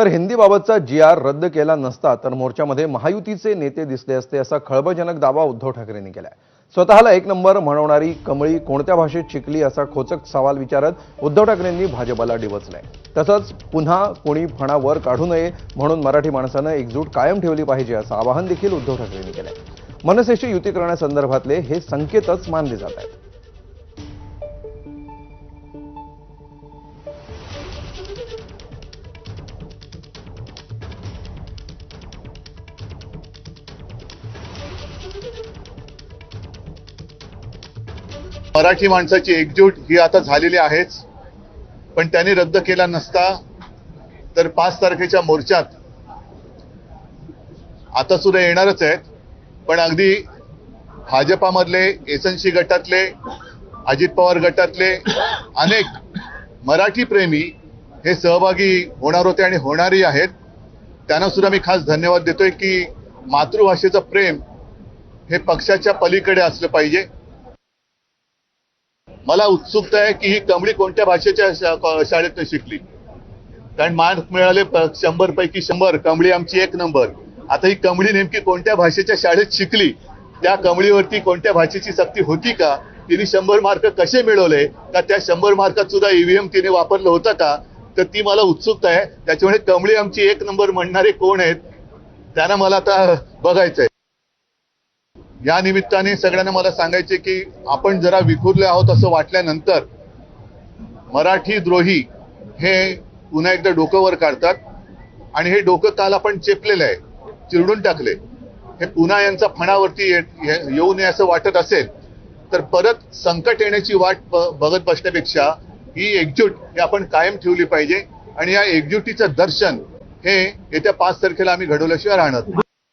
तर हिंदीबाबतचा जी आर रद्द केला नसता तर मोर्चामध्ये महायुतीचे नेते दिसले असते असा खळबळजनक दावा उद्धव ठाकरेंनी केलाय. स्वतःला एक नंबर म्हणवणारी कमळी कोणत्या भाषेत शिकली असा खोचक सवाल विचारत उद्धव ठाकरेंनी भाजपाला डिवचलंय. तसंच पुन्हा कोणी फणा वर काढू नये म्हणून मराठी माणसानं एकजूट कायम ठेवली पाहिजे असं आवाहन देखील उद्धव ठाकरेंनी केलंय. मनसेशी युती करण्यासंदर्भातले हे संकेतच मानले जात आहेत. मराठी माणसाची एकजूट ही आता झालेली आहेच. पण त्यांनी रद्द केला नसता तर पाच तारखेच्या मोर्चात आता सुद्धा येणारच आहेत. पण अगदी भाजपामधले एसनशी गटातले अजित पवार गटातले अनेक मराठी प्रेमी हे सहभागी होणार होते आणि होणारही आहेत. त्यांना सुद्धा मी खास धन्यवाद देतोय की मातृभाषेचं प्रेम हे पक्षाच्या पलीकडे असलं पाहिजे. मला उत्सुकता आहे की ही कमळी कोणत्या भाषेच्या शाळेत शाळेतनं शिकली? कारण मार्क मिळाले शंभर पैकी शंभर. कमळी आमची एक नंबर. आता ही कमळी नेमकी कोणत्या भाषेच्या शाळेत शिकली? त्या कमळीवरती कोणत्या भाषेची सक्ती होती का? तिने शंभर मार्क कसे मिळवले? का त्या शंभर मार्कात सुद्धा ईव्हीएम तिने वापरलं होतं का? तर ती मला उत्सुकता आहे. त्याच्यामुळे कमळी आमची एक नंबर म्हणणारे कोण आहेत? त्यांना मला आता बघायचंय. या निमित्ताने सगळ्यांना मला सांगायचे की आपण जरा विखुरले आहोत असं वाटल्यानंतर मराठी द्रोही हे पुन्हा एकदा डोकं वर काढतात आणि हे डोकं काल आपण चेपलेलं आहे चिरडून टाकले. हे पुन्हा यांचा फणावरती येऊ नये असं वाटत असेल तर परत संकट येण्याची वाट बघत बसण्यापेक्षा ही एकजूट ही आपण कायम ठेवली पाहिजे आणि या एकजुटीचं दर्शन हे येत्या पाच तारखेला आम्ही घडवल्याशिवाय राहणार